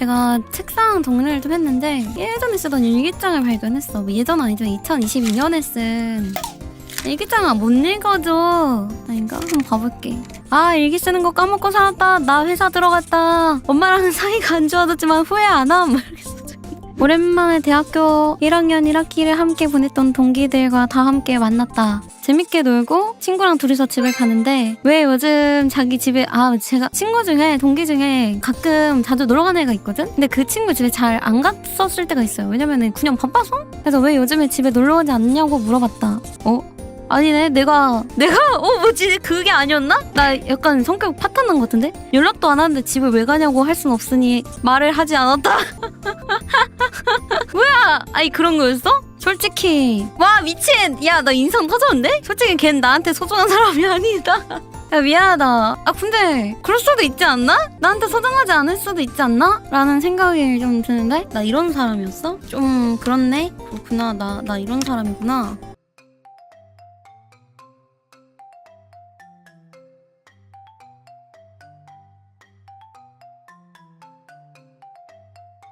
제가 책상 정리를 좀 했는데 예전에 쓰던 일기장을 발견했어. 뭐 예전 아니지만 2022년에 쓴 일기장아 못 읽어줘. 아닌가? 한번 봐볼게. 아 일기 쓰는 거 까먹고 살았다. 나 회사 들어갔다. 엄마랑 사이가 안 좋아졌지만 후회 안 함. 오랜만에 대학교 1학년 1학기를 함께 보냈던 동기들과 다 함께 만났다. 재밌게 놀고 친구랑 둘이서 집에 가는데 왜 요즘 자기 집에 아 제가 친구 중에 동기 중에 가끔 자주 놀러 가는 애가 있거든. 근데 그 친구 집에 잘 안 갔었을 때가 있어요. 왜냐면은 그냥 바빠서. 그래서 왜 요즘에 집에 놀러 오지 않냐고 물어봤다. 어? 아니네 내가 내가 어 뭐지 그게 아니었나? 나 약간 성격 파탄 난 것 같은데 연락도 안 하는데 집을 왜 가냐고 할 순 없으니 말을 하지 않았다 뭐야 아니 그런 거였어? 솔직히 와 미친 야 나 인상 터졌는데? 솔직히 걘 나한테 소중한 사람이 아니다 야 미안하다 아 근데 그럴 수도 있지 않나? 나한테 소중하지 않을 수도 있지 않나? 라는 생각이 좀 드는데 나 이런 사람이었어? 좀 그렇네 그렇구나 나 나 이런 사람이구나